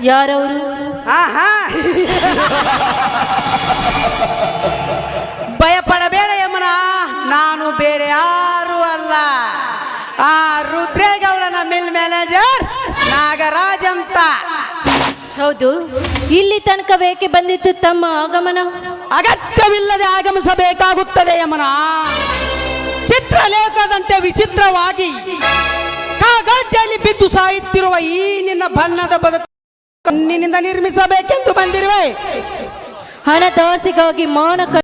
ಯಾರವರು? ಆಹಾ. ಭಯಪಡಬೇಡ ಯಮನ ನಾನು ಬೇರೆ ಯಾರು ಅಲ್ಲ. ಆ ರುದ್ರೇಗೌಡನ ಮಿಲ್ ಮ್ಯಾನೇಜರ್ ನಾಗರಾಜ್ ಅಂತ. ಹೌದು ಇಲ್ಲಿ ತನಕ ಬೇಕೆ ಬಂದಿತ್ತು ತಮ್ಮ ಆಗಮನ? ಅಗತ್ಯವಿಲ್ಲದೆ ಆಗಮಿಸಬೇಕಾಗುತ್ತದೆ ಯಮನ. ಚಿತ್ರಲೇಖದಂತೆ ವಿಚಿತ್ರವಾಗಿ ಕಾಗದ್ದಲ್ಲಿ ಬಿದ್ದು ಸಾಯುತ್ತಿರುವ ಈ ನಿನ್ನ ಬಣ್ಣದ ಬದುಕು. ನಿನ್ನಿಂದ ನಿರ್ಮಿಸಬೇಕೆಂದು ಬಂದಿರುವೆ. ಹಣದಾಸೆಗಾಗಿ ಮಾನ ಮೌನ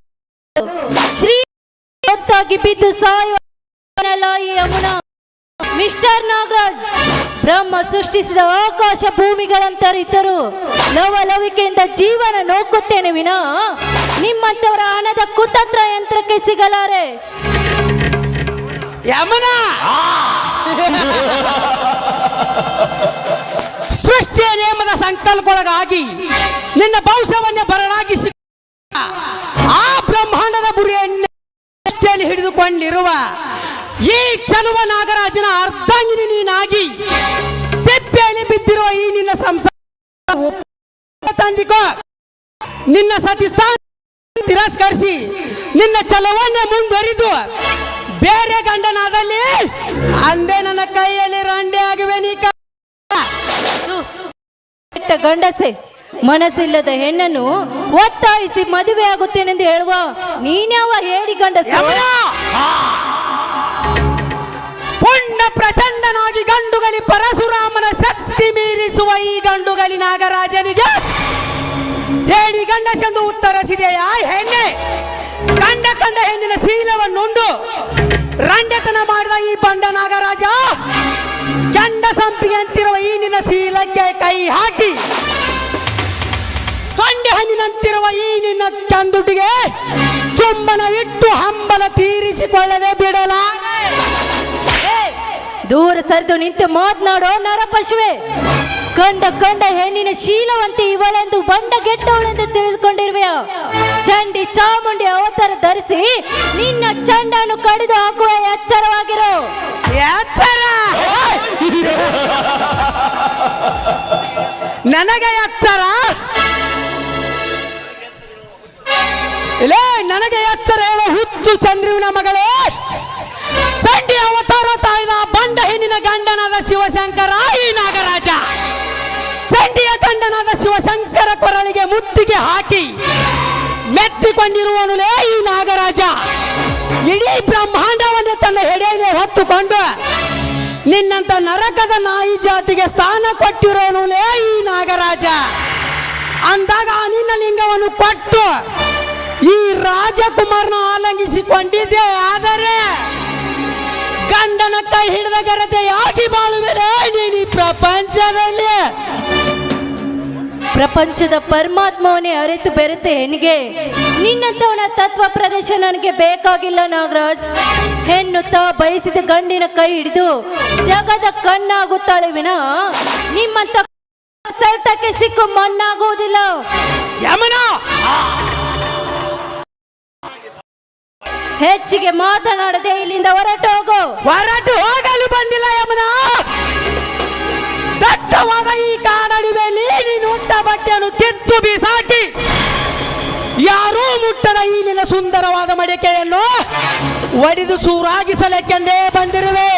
ಶ್ರೀ ಹೊತ್ತಾಗಿ ಬಿದ್ದು ಸಾಯುವ ಯಮುನ. ಮಿಸ್ಟರ್ ನಾಗರಾಜ್ ಬ್ರಹ್ಮ ಸೃಷ್ಟಿಸಿದ ಆಕಾಶ ಭೂಮಿಗಳಂತರಿದ್ದರು ಲವಲವಿಕೆಯಿಂದ ಜೀವನ ನೋಕುತ್ತೇನೆ ವಿನ. ನಿಮ್ಮಂತವರ ಹಣದ ಕುತಂತ್ರ ಯಂತ್ರಕ್ಕೆ ಸಿಗಲಾರೆ. ಯಮನ! ಸೃಷ್ಟಿಯ ನಿಯಮದ ಸಂಕಲ್ಪಗಳಿಗಾಗಿ ನಿನ್ನ ಭವಿಷ್ಯವನ್ನೇ ಬರಲಾಗಿಸಿ. ಆ ಬ್ರಹ್ಮಾಂಡದ ಗುರಿಯನ್ನು ಹಿಡಿದುಕೊಂಡಿರುವ ಈ ಚಲುವ ನಾಗರಾಜನ ಅರ್ಧಾಂಗಿನಿ ನೀನಾಗಿ ತಿಪ್ಪೆಯಲ್ಲಿ ಬಿದ್ದಿರುವ ಈ ನಿನ್ನ ಸಂಸಾರ ತಂದಿಕೋ. ನಿನ್ನ ಸತಿಸ್ಥಾನ ತಿರಸ್ಕರಿಸಿ ನಿನ್ನ ಚಲವನ್ನೇ ಮುಂದುವರಿದು ಬೇರೆ ಗಂಡನಾದಲ್ಲಿ ಅಂದೇ ನನ್ನ ಕೈಯಲ್ಲಿ ರಂಡೆ ಆಗುವೆ ನೀ ಕೆಟ್ಟ ಗಂಡಸೆ, ಮನಸ್ಸಿಲ್ಲದ ಹೆಣ್ಣನ್ನು ಒತ್ತಾಯಿಸಿ ಮದುವೆ ಆಗುತ್ತೇನೆಂದು ಹೇಳುವ ನೀನ್ಯಾವ ಹೇಳಿ ಗಂಡಸ! ಪುಣ್ಯ ಪ್ರಚಂಡನಾಗಿ ಗಂಡುಗಲಿ ಪರಶುರಾಮನ ಶಕ್ತಿ ಮೀರಿಸುವ ಈ ಗಂಡುಗಲಿ ನಾಗರಾಜನಿಗೆ ಹೇಳಿ ಗಂಡಸೆಂದು ಉತ್ತರಿಸಿದೆಯಾ? ಹೆಣ್ಣೆ, ಕಂಡ ಕಂಡ ಹೆಣ್ಣಿನ ಶೀಲವನ್ನುಂಡು ರಂಡತನ ಮಾಡಿದ ಈ ಬಂಡ ನಾಗರಾಜ. ಗಂಡ ಸಂಪಿಗೆ ಅಂತಿರುವ ಈ ನಿನ್ನ ಶೀಲಕ್ಕೆ ಕೈ ಹಾಕಿ ತೊಂಡೆ ಹಣ್ಣಿನಂತಿರುವ ಈ ನಿನ್ನ ಚಂದುಟಿಗೆ ಚುಂಬನವಿಟ್ಟು ಹಂಬಲ ತೀರಿಸಿಕೊಳ್ಳದೆ ಬಿಡಲ! ದೂರ ಸರಿದು ನಿಂತು ಮಾತನಾಡೋ ನರಪಶುವೆ ಕಂಡ ಕಂಡ ಹೆಣ್ಣಿನ ಶೀಲವಂತೆ ಇವಳೆಂದು ಬಂಡ ಗೆಟ್ಟವಳೆಂದು ತಿಳಿದುಕೊಂಡಿರುವೆಯ? ಚಂಡಿ ಚಾಮುಂಡಿ ಅವತಾರ ಧರಿಸಿ ನಿನ್ನ ಚಂಡನ್ನು ಕಡಿದು ಹಾಕುವ ಎಚ್ಚರವಾಗಿರು. ಎಚ್ಚರ? ನನಗೆ ಎಚ್ಚರ? ಇಲ್ಲೇ, ನನಗೆ ಎಚ್ಚರ ಹೇಳೋ, ಹುಚ್ಚು ಚಂದ್ರುವಿನ ಮಗಳೇ. ಚಂಡಿ ಅವತಾರ ತಾಯ್ದ ಬಂಡ ಹೆಣ್ಣಿನ ಗಂಡನಾದ ಶಿವಶಂಕರ. ಶಿವಶಂಕರ ಕೊರಳಿಗೆ ಮುತ್ತಿಗೆ ಹಾಕಿ ಮೆತ್ತಿಕೊಂಡಿರುವನುಲೇ ಈ ನಾಗರಾಜ. ಇಡೀ ಬ್ರಹ್ಮಾಂಡವನ್ನು ತನ್ನ ಹೆಡೆಯಲ್ಲಿ ಹೊತ್ತುಕೊಂಡು ನಿನ್ನಂತ ನರಕದ ನಾಯಿ ಜಾತಿಗೆ ಸ್ಥಾನ ಕೊಟ್ಟಿರೋನುಲೇ ಈ ನಾಗರಾಜ. ಅಂದಾಗ ನಿನ್ನ ಲಿಂಗವನ್ನು ಕೊಟ್ಟು ಈ ರಾಜಕುಮಾರನ ಆಲಂಗಿಸಿಕೊಂಡಿದ್ದೆ. ಆದರೆ ಗಂಡನ ಕೈ ಹಿಡಿದ ಗರತೆಯಾಗಿ ಬಾಳುವೆಲೆ ನೀನು ಪ್ರಪಂಚದಲ್ಲಿ. ಪ್ರಪಂಚದ ಪರಮಾತ್ಮವನ್ನೇ ಅರಿತು ಬೆರೆತು ಹೆಣ್ಣಿಗೆ ನಿನ್ನಂತವನ ತತ್ವ ಪ್ರದೇಶ ನನಗೆ ಬೇಕಾಗಿಲ್ಲ ನಾಗರಾಜ್. ಹೆಣ್ಣುತ್ತಾ ಬಯಸಿದ ಗಂಡಿನ ಕೈ ಹಿಡಿದು ಜಗದ ಕಣ್ಣಾಗುತ್ತಾಳೆ ವಿನ. ನಿಮ್ಮಂತ ಸೆಳ್ತಕ್ಕೆ ಸಿಕ್ಕು ಮಣ್ಣಾಗುವುದಿಲ್ಲ. ಯಮನ! ಹೆಚ್ಚಿಗೆ ಮಾತನಾಡದೆ ಇಲ್ಲಿಂದ ಹೊರಟು ಹೋಗು. ಹೊರಟು ಹೋಗಲು ಬಂದಿಲ್ಲ ಯಮನ! ದಟ್ಟವಾದ ಈ ಕಾಡಡಿವೆಯಲ್ಲಿ ನೀನು ಉಟ್ಟ ಬಟ್ಟೆಯನ್ನು ಕಿತ್ತು ಬಿಸಾಕಿ ಯಾರೂ ಮುಟ್ಟದ ಈ ನಿನ್ನ ಸುಂದರವಾದ ಮಡಿಕೆಯನ್ನು ಒಡೆದು ಸೂರಾಗಿಸಲೆಕ್ಕೆಂದೇ ಬಂದಿರುವೆ.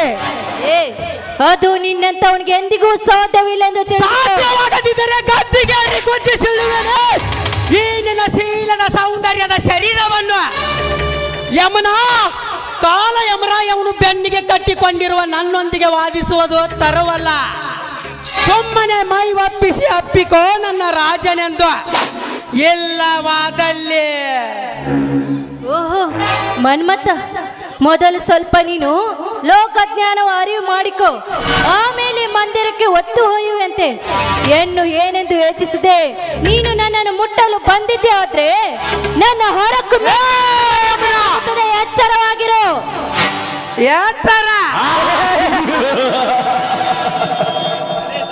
ಅದು ನಿನ್ನಂತವನಿಗೆ ಎಂದಿಗೂ ಸಾಧ್ಯವಿಲ್ಲ ಎಂದು ಸಾಧ್ಯವಾಗದಿದ್ದರೆ ಗದ್ದಿಗೇರಿ ಗುದ್ದಿಸಿಳುವೆನು ಈ ನಿನ್ನ ಶೀಲದ ಸೌಂದರ್ಯದ ಶರೀರವನ್ನು ಯಮನ ಕಾಲ ಯಮರಾಯವನು ಬೆನ್ನಿಗೆ ಕಟ್ಟಿಕೊಂಡಿರುವ ನನ್ನೊಂದಿಗೆ ವಾದಿಸುವುದು ತರವಲ್ಲ. ಸುಮ್ಮನೆ ಮೈ ಒಪ್ಪಿಸಿ ಅಪ್ಪಿಕೋ ನನ್ನ ರಾಜನೆಂದು. ಎಲ್ಲವಾದಲ್ಲಿ. ಓಹೋ ಮನ್ಮತ್ತ ಮೊದಲು ಸ್ವಲ್ಪ ನೀನು ಲೋಕ ಲೋಕಜ್ಞಾನವ ಅರಿವು ಮಾಡಿಕೊ. ಆಮೇಲೆ ಮಂದಿರಕ್ಕೆ ಒತ್ತು ಹೋಯುವಂತೆ ಹೆಣ್ಣು ಏನೆಂದು ಯೋಚಿಸಿದೆ ನೀನು ನನ್ನನ್ನು ಮುಟ್ಟಲು ಬಂದಿದ್ದೆ ಆದ್ರೆ ನನ್ನ ಹೊರಕ್ಕು ಎಚ್ಚರವಾಗಿರೋ. ಎತ್ತರ!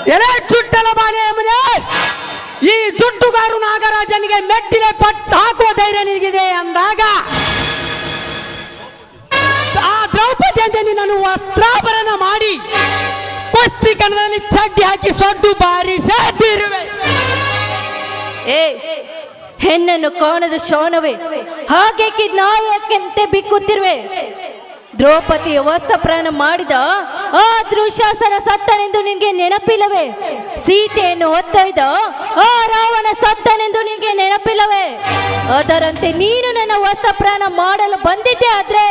ಎಲೆ ಚುಟ್ಟಲ ಬಾಲೆ ಎಂಬುದೇ ಈ ಜುಟ್ಟುಗಾರು ನಾಗರಾಜನಿಗೆ ಮೆಟ್ಟಿಲೆ ಪಟ್ಟು ಹಾಕುವ ಧೈರ್ಯ ನಿನಗಿದೆ ಅಂದಾಗ, ಆ ದ್ರೌಪದಿ ನಿನ್ನನ್ನು ವಸ್ತ್ರಾಭರಣ ಮಾಡಿ ಕುಸ್ತಿ ಕಣದಲ್ಲಿ ಚಡ್ಡಿ ಹಾಕಿ ಸೊಡ್ಡು ಬಾರಿಸೇ ಏ, ಹೆಣ್ಣನ್ನು ಕಾಣದ ಶೋಣವೇ ಹಾಗೆ ನಾಯಕಂತೆ ಬಿಕ್ಕುತ್ತಿರುವೆ? ದ್ರೌಪದಿಯ ವಸ್ತ್ರಪ್ರಾಣ ಮಾಡಿದ ಆ ದೃಶ್ಯಾಸನ ಸತ್ತನೆಂದು ನಿನಗೆ ನೆನಪಿಲ್ಲವೇ? ಸೀತೆಯನ್ನು ಹೊತ್ತೊಯ್ದ ಆ ರಾವಣ ಸತ್ತನೆಂದು ನಿನಗೆ ನೆನಪಿಲ್ಲವೇ? ಅದರಂತೆ ನೀನು ನನ್ನ ವಸ್ತ್ರಪ್ರಾಣ ಮಾಡಲು ಬಂದಿದ್ದೆ ಆದ್ರೆ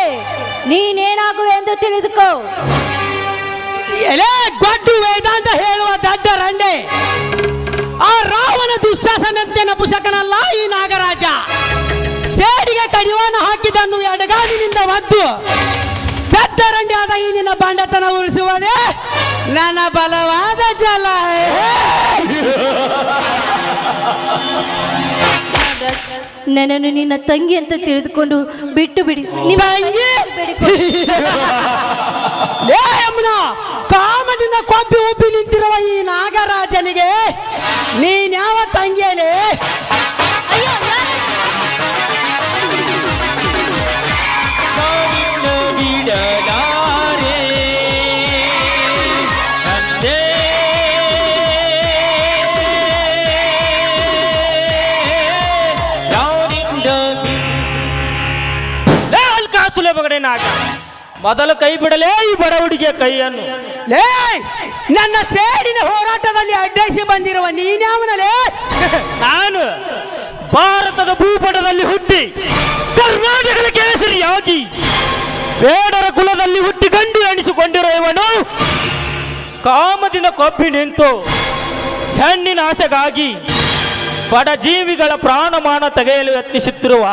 ನೀನೇನಾಗುವೆ ಎಂದು ತಿಳಿದುಕೋ. ಎಲೆ ಗೊಡ್ಡು ವೇದಾಂತ ಹೇಳುವ ದಡ್ಡ ರಂಡೆ. ಆ ರಾವಣ ದುಶ್ಯಾಸನಂತೆ ನಪುಸಕನಲ್ಲ ಈ ನಾಗರಾಜ. ಸೇಡಿಗೆ ಕಡಿವಾಣ ಹಾಕಿದನ್ನು ಎಡಗಾಲಿನಿಂದ ಒದ್ದು. ಆದ ಈ ನಿನ್ನ ಬಂಡತನ ಉಳಿಸುವುದೇ ನನ್ನ ಬಲವಾದ ಜಲ. ನನ್ನನ್ನು ನಿನ್ನ ತಂಗಿ ಅಂತ ತಿಳಿದುಕೊಂಡು ಬಿಟ್ಟು ಬಿಡಿ. ನಿಮ್ಮ ತಂಗಿ? ಕಾಮದಿಂದ ಕೊಬ್ಬಿ ಉಬ್ಬಿ ನಿಂತಿರುವ ಈ ನಾಗರಾಜನಿಗೆ ನೀನ್ಯಾವ ತಂಗಿಯಲೇ ನಾಗ ಮೊದಲು ಕೈ ಬಿಡಲೇ ಈ ಬಡ ಹುಡುಗಿಯ ಕೈಯನ್ನು. ಲೇ ನನ್ನ ಸೇಡಿನ ಹೋರಾಟದಲ್ಲಿ ಅಡ್ಡಿಸಿ ಬಂದಿರುವ ನೀನ್ಯಾವನಲೇ? ನಾನು ಭಾರತದ ಭೂಪಟದಲ್ಲಿ ಹುಟ್ಟಿ ಕರ್ನಾಟಕದ ಕೇಸರಿಯಾಗಿ ಬೇಡರ ಕುಲದಲ್ಲಿ ಹುಟ್ಟಿ ಗಂಡು ಎಣಿಸಿಕೊಂಡಿರೋ ಇವನು ಕಾಮದಿಂದ ಕೊಬ್ಬಿ ನಿಂತು ಹೆಣ್ಣಿನ ಆಸೆಗಾಗಿ ಬಡ ಜೀವಿಗಳ ಪ್ರಾಣಮಾನ ತೆಗೆಯಲು ಯತ್ನಿಸುತ್ತಿರುವ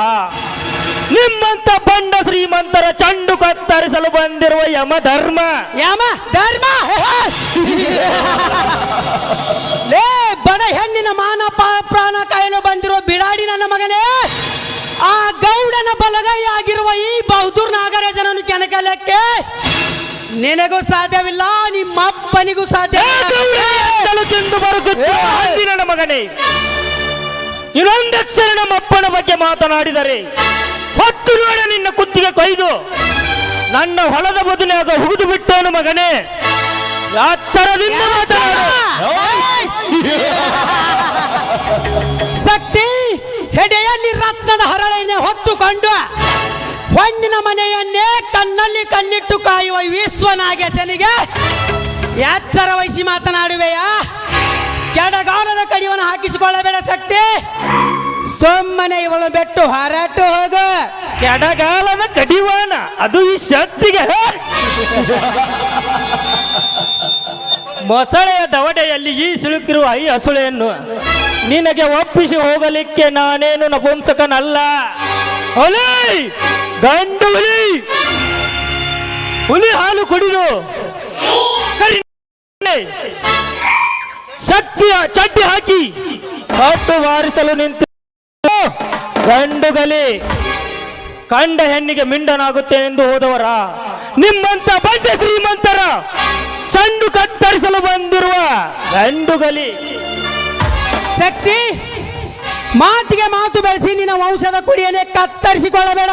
ನಿಮ್ಮಂತ ಬಂಡ ಶ್ರೀಮಂತರ ಚಂಡು ಕತ್ತರಿಸಲು ಬಂದಿರುವ ಯಮಧರ್ಮ ಯಮ ಧರ್ಮ? ಲೇ ಬಡ ಹೆಣ್ಣಿನ ಮಾನ ಪ- ಪ್ರಾಣ ಕಾಯಲು ಬಂದಿರೋ ಬಿಡಾಡಿ ನನ್ನ ಮಗನೇ ಆ ಗೌಡನ ಬಲಗೈ ಆಗಿರುವ ಈ ಬಹದ್ದೂರ್ ನಾಗರಾಜನನ್ನು ಕೆಣಕಲಕ್ಕೆ ನಿನಗೂ ಸಾಧ್ಯವಿಲ್ಲ ನಿಮ್ಮ ಅಪ್ಪನಿಗೂ ಸಾಧ್ಯ ಎಂತಲೂ ತಿಂದು ಹಂದಿನ ಮಗನೇ ಇನ್ನೊಂದಕ್ಷರ ನಮ್ಮ ಅಪ್ಪನ ಬಗ್ಗೆ ಮಾತನಾಡಿದರೆ ಹೊತ್ತು ನೋಡ ನಿನ್ನ ಕುತ್ತಿಗೆ ಕೊಯ್ದು. ನನ್ನ ಹೊಲದ ಬದುನಾಗ ಹುಗಿದು ಬಿಟ್ಟವನು ಮಗನೇ. ಯಾತ್ತರದಿಂದ ಮಾತನಾಡು ಶಕ್ತಿ ಹೆಡೆಯಲ್ಲಿ ರತ್ನದ ಹರಳೆನೆ ಹೊತ್ತುಕೊಂಡು ಹೊಣ್ಣಿನ ಮನೆಯನ್ನೇ ಕಣ್ಣಲ್ಲಿ ಕಣ್ಣಿಟ್ಟು ಕಾಯುವ ವಿಶ್ವನಾಗೇಶನಿಗೆ ಎಚ್ಚರ ವಹಿಸಿ ಮಾತನಾಡುವೆಯಾ? ಕೆಡಗಾಲದ ಕಡಿವನ್ನು ಹಾಕಿಸಿಕೊಳ್ಳಬೇಡ ಶಕ್ತಿ ಸುಮ್ಮನೆ ಇವಳು ಬೆಟ್ಟು ಹಾರಾಟ ಹೋಗು. ಕೆಡಗಾಲದ ಕಡಿವಾನ ಅದು ಈ ಶಕ್ತಿಗೆ! ಮೊಸಳೆಯ ದವಡೆಯಲ್ಲಿ ಈ ಸಿಲುಕಿರುವ ಈ ಹಸುಳೆಯನ್ನು ನಿನಗೆ ಒಪ್ಪಿಸಿ ಹೋಗಲಿಕ್ಕೆ ನಾನೇನು ನಪುಂಸಕನಲ್ಲ. ಹುಲಿ! ಗಂಡು ಹುಲಿ! ಹುಲಿ ಹಾಲು ಕುಡಿದು ಶಕ್ತಿಯ ಚಡ್ಡಿ ಹಾಕಿ ಸಟ್ಟು ಬಾರಿಸಲು ನಿಂತು. ಗಂಡುಗಲಿ, ಕಂಡ ಹೆಣ್ಣಿಗೆ ಮಿಂಡನಾಗುತ್ತೇನೆಂದು ಹೋದವರ, ನಿಮ್ಮಂತ ಬಂದ ಶ್ರೀಮಂತರ, ಚಂಡು ಕತ್ತರಿಸಲು ಬಂದಿರುವ ಗಂಡುಗಲಿ. ಶಕ್ತಿ, ಮಾತಿಗೆ ಮಾತು ಬೆಳೆಸಿ ನಿನ್ನ ವಂಶದ ಕುಡಿಯನ್ನೇ ಕತ್ತರಿಸಿಕೊಳ್ಳಬೇಡ.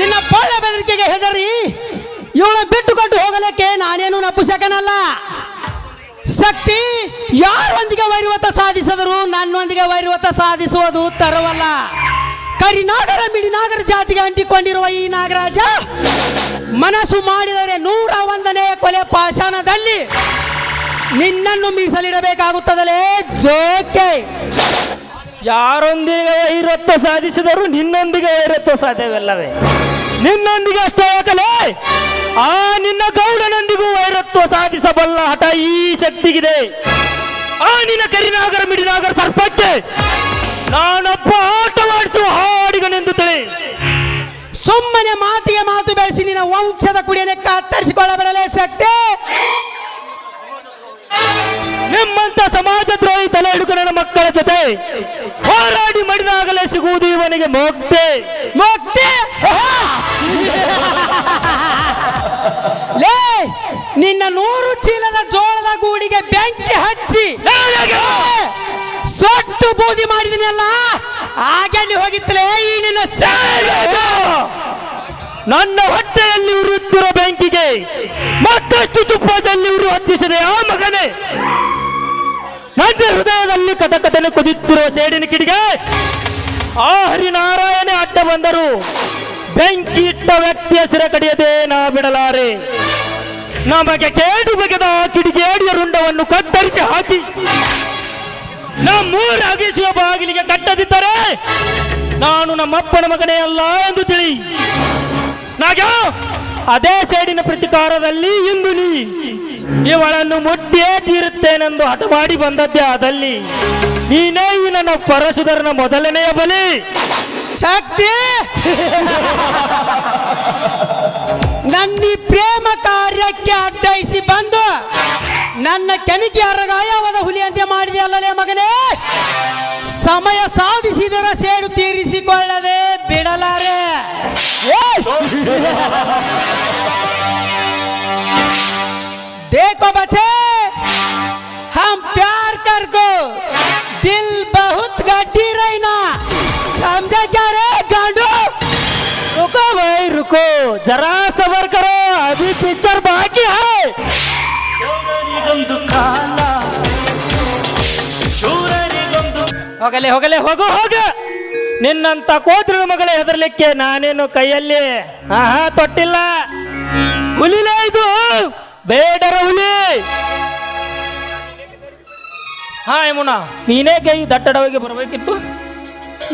ನಿನ್ನ ಪೊಳ್ಳ ಬೆದರಿಕೆಗೆ ಹೆದರಿ, ಇವಳ ಬಿಟ್ಟುಕೊಟ್ಟು ಹೋಗಲಿಕ್ಕೆ ನಾನೇನು ನಪುಸಕನಲ್ಲ. ಶಕ್ತಿ ಯಾರೊಂದಿಗೆ ವೈರವತ ಸಾಧಿಸಿದರು ನನ್ನೊಂದಿಗೆ ವೈರವತ ಸಾಧಿಸುವುದು ತರವಲ್ಲ ಕರಿನಾಗರ, ಮಿಡಿನಾಗರ ಜಾತಿಗೆ ಅಂಟಿಕೊಂಡಿರುವ ಈ ನಾಗರಾಜ ಮನಸ್ಸು ಮಾಡಿದರೆ ನೂರ ಒಂದನೇ ಕೊಲೆ ಪಾಷಾಣದಲ್ಲಿ ನಿನ್ನನ್ನು ಮೀಸಲಿಡಬೇಕಾಗುತ್ತದಲೇ? ಜೋಕೆ. ಯಾರೊಂದಿಗೆ ವೈರತ್ವ ಸಾಧಿಸಿದರೂ ನಿನ್ನೊಂದಿಗೆ ವೈರತ್ವ ಸಾಧ್ಯವಿಲ್ಲವೇ? ನಿನ್ನೊಂದಿಗೆ ಅಷ್ಟೇ ಯಾಕಲೇ? ಆ ನಿನ್ನ ಗೌಡನೊಂದಿಗೂ ವೈರತ್ವ ಸಾಧಿಸಬಲ್ಲ ಹಠ ಈ ಶಕ್ತಿಗಿದೆ. ಆ ನಿನ್ನ ಕರಿನಾಗರ ಮಿಡಿನಾಗರ ಸರ್ಪಕ್ಕೆ ನಾನೊಬ್ಬ ಆಟವಾಡಿಸುವ ಹಾಡಿಗನೆಂದು ತಿಳಿ. ಸುಮ್ಮನೆ ಮಾತಿಗೆ ಮಾತು ಬೆಳೆಸಿ ನಿನ್ನ ವಂಶದ ಕುಡಿಯನ್ನೇ ಕತ್ತರಿಸಿಕೊಳ್ಳಬರಲೇ ಶಕ್ತಿ. ನಿಮ್ಮಂತ ಸಮಾಜ ದ್ರೋಹಿ ತಲೆ ಹಿಡುಕು ನನ್ನ ಮಕ್ಕಳ ಜೊತೆ ಹೋರಾಡಿ ಮಡಿದಾಗಲೇ ಸಿಗುವುದು ಇವನಿಗೆ ಮೋಕ್ತೆ ಮುಕ್ತಿ ಲೇ, ನಿನ್ನ ನೂರು ಚೀಲದ ಜೋಳದ ಗೂಡಿಗೆ ಬೆಂಕಿ ಹಚ್ಚಿ. ಸೊಟ್ಟು ಬೂದಿ ಮಾಡಿದಿನಲ್ಲ, ಹಾಗೆ ಅಲ್ಲಿ ಹೋಗಿತ್ತಲೇ, ಈ ನಿನ್ನ. ನನ್ನ ಹೊಟ್ಟೆಯಲ್ಲಿ ಉರುತ್ತಿರೋ ಬೆಂಕಿಗೆ ಮತ್ತಷ್ಟು ತುಪ್ಪದಲ್ಲಿ ಉರು ಹತ್ತಿಸಿದೆ ಆ ಮಗನೇ. ನನ್ನ ಬರುತ್ತಿರುವ ಸೇಡಿನ ಕಿಡಿಗೆ ಆ ಹರಿನಾರಾಯಣ ಅಡ್ಡ ಬಂದರು. ಬೆಂಕಿ ಇಟ್ಟ ವ್ಯಕ್ತಿಯ ಸಿರ ಕಡಿಯದೆ ನಾ ಬಿಡಲಾರೆ. ನಮಗೆ ಕೇಡು ಬಗೆದ ಕಿಡಿಗೇಡಿಯ ರುಂಡವನ್ನು ಕತ್ತರಿಸಿ ಹಾಕಿ. ನಮ್ಮೂರ ಅಗಿಸುವ ಬಾಗಿಲಿಗೆ ಕಟ್ಟದಿದ್ದರೆ ನಾನು ನಮ್ಮಪ್ಪನ ಮಗನೇ ಅಲ್ಲ ಎಂದು ತಿಳಿ. ನಾಗ ಅದೇ ಸೈಡಿನ ಪ್ರತಿಕಾರದಲ್ಲಿ ಇಂದು ನೀ ಇವಳನ್ನು ಮುಟ್ಟಿಯೇ ತೀರುತ್ತೇನೆಂದು ಹಠ ಮಾಡಿ ಬಂದದ್ದೇ ಅದಲ್ಲಿ ನೀನೇ ಈ ನನ್ನ ಪರಸುಧರನ ಮೊದಲನೆಯ ಬಲಿ. ಶಕ್ತಿ. ನನ್ನ ಪ್ರೇಮ ಕಾರ್ಯಕ್ಕೆ ಅಡ್ಡಯಿಸಿ ಬಂದು ನನ್ನ ಕೆಣಿಕೆ ಅರಗಾಯವಾದ ಹುಲಿಯಂತೆ ಮಾಡಿದೆಯಲ್ಲಲೇ ಮಗನೇ. ಸಮಯ ಸಾಧಿಸಿದರ ಸೇಡು ತೀರಿಸಿಕೊಳ್ಳದೆ ಬಿಡಲಾರೆ. ದೇಕೋ देखो ಹೋಗಲೆ ಹೋಗಲೆ ಹೋಗು ಹೋಗ. ನಿನ್ನಂತ ಕೋತ್ರ ಮಗಳ ಹೆದರ್ಲಿಕ್ಕೆ ನಾನೇನು ಕೈಯಲ್ಲಿ? ಆಹಾ ತೊಟ್ಟಿಲ್ಲ. ಹುಲಿಲ ಇದು. ಬೇಡರ ಹುಲಿ. ಹಾ ಯಮುನಾ ನೀನೇ ಕೈ ದಟ್ಟಡವಾಗಿ ಬರಬೇಕಿತ್ತು?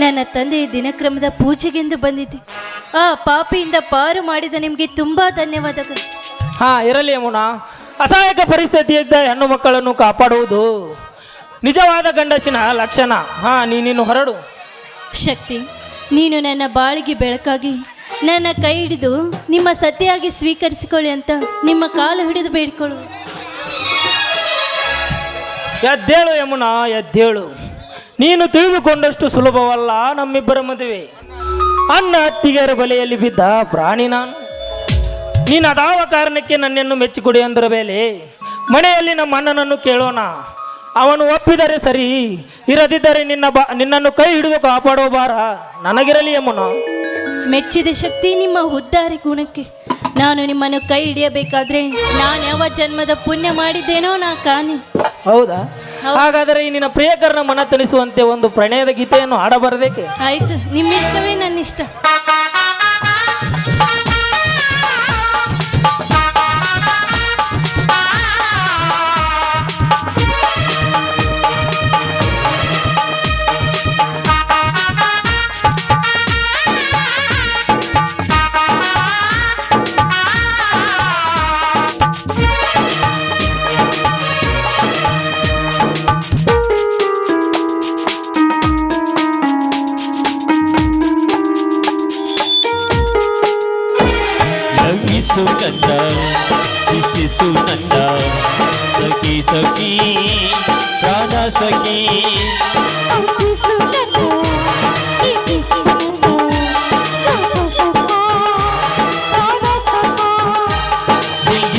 ನನ್ನ ತಂದೆ ದಿನಕ್ರಮದ ಪೂಜೆಗೆಂದು ಬಂದಿದ್ದೆ. ಆ ಪಾಪಿಯಿಂದ ಪಾರು ಮಾಡಿದ ನಿಮಗೆ ತುಂಬಾ ಧನ್ಯವಾದಗಳು. ಹಾ ಇರಲಿ ಯಮುನಾ ಅಸಹಾಯಕ ಪರಿಸ್ಥಿತಿಯಿಂದ ಹೆಣ್ಣು ಮಕ್ಕಳನ್ನು ಕಾಪಾಡುವುದು. ನಿಜವಾದ ಗಂಡಸಿನ ಲಕ್ಷಣ. ಹಾ ನೀನಿನ್ನು ಹೊರಡು. ಶಕ್ತಿ ನೀನು ನನ್ನ ಬಾಳಿಗೆ ಬೆಳಕಾಗಿ ನನ್ನ ಕೈ ಹಿಡಿದು ನಿಮ್ಮ ಸತಿಯಾಗಿ ಸ್ವೀಕರಿಸಿಕೊಳ್ಳಿ ಅಂತ ನಿಮ್ಮ ಕಾಲು ಹಿಡಿದು ಬೇಡಿಕೊಳ್ಳು. ಎದ್ದೇಳು ಯಮುನಾ ಎದ್ದೇಳು. ನೀನು ತಿಳಿದುಕೊಂಡಷ್ಟು ಸುಲಭವಲ್ಲ ನಮ್ಮಿಬ್ಬರ ಮದುವೆ. ಅನ್ನ ಅತ್ತಿಗೆಯರ ಬಲೆಯಲ್ಲಿ ಬಿದ್ದ ಪ್ರಾಣಿ ನಾನು. ನೀನು ಅದಾವ ಕಾರಣಕ್ಕೆ ನನ್ನನ್ನು ಮೆಚ್ಚಿಕೊಡಿ ಅಂದ್ರ ಮೇಲೆ ಮನೆಯಲ್ಲಿ ನಮ್ಮ ಅಣ್ಣನನ್ನು ಕೇಳೋಣ. ಅವನು ಒಪ್ಪಿದರೆ ಸರಿ ಇರದಿದ್ದರೆ ನಿನ್ನ ಬಾ ನಿನ್ನನ್ನು ಕೈ ಹಿಡಿದು ಕಾಪಾಡೋ ಬಾರ ನನಗಿರಲಿ ಯಮುನಾ. ಮೆಚ್ಚಿದ ಶಕ್ತಿ ನಿಮ್ಮ ಹುದ್ದಾರಿ ಗುಣಕ್ಕೆ. ನಾನು ನಿಮ್ಮನ್ನು ಕೈ ಹಿಡಿಯಬೇಕಾದ್ರೆ ನಾನು ಯಾವ ಜನ್ಮದ ಪುಣ್ಯ ಮಾಡಿದ್ದೇನೋ ನಾ ಕಾಣಿ. ಹೌದಾ. ಹಾಗಾದರೆ ಈ ನಿನ್ನ ಪ್ರಿಯಕರನ ಮನ ತಣಿಸುವಂತೆ ಒಂದು ಪ್ರಣಯದ ಗೀತೆಯನ್ನು ಹಾಡಬಾರದೇಕೆ? ಆಯ್ತು ನಿಮ್ಮಿಷ್ಟವೇ ನನ್ನ ಇಷ್ಟ ಲವಿಸು ನನ್ನ ಬಿಸಿಸು ನನ್ನ ಸಖಿ ಸಖಿ ಪ್ರಾಣ ಸಖಿ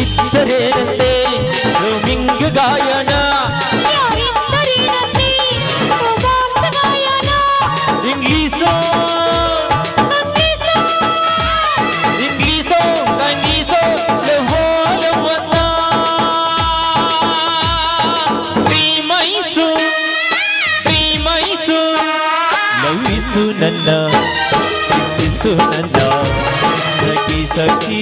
ಇದ್ದರೇನಂತೆ ರೋಮಿಂಗ್ ಗಾಯನ ಲವಿಸು ನನ್ನ ಪ್ರೀತಿಸು ನನ್ನ ಸಖಿ ಸಖಿ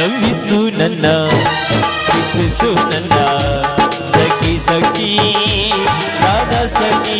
ನವಿಸು ನನ್ನ ಸುಸು ನನ್ನ ಸಖಿ ಸಖಿ ಸಖಿ.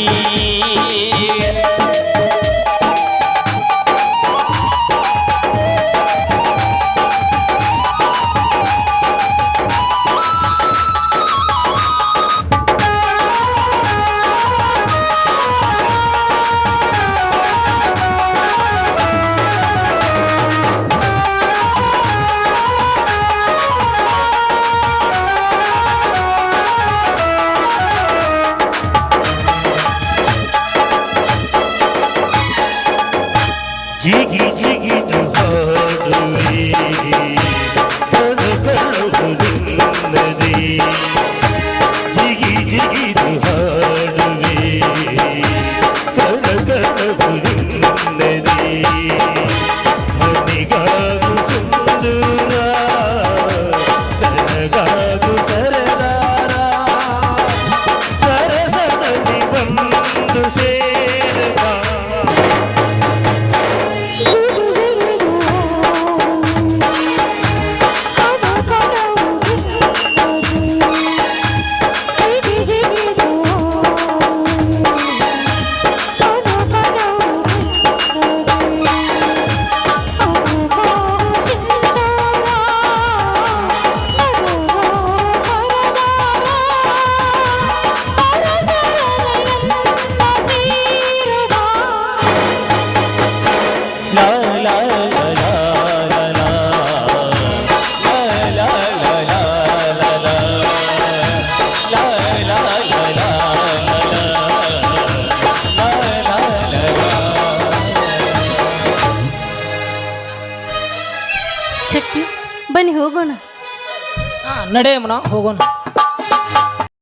ನಡೆಯಮ್ಮನ ಹೋಗೋಣ.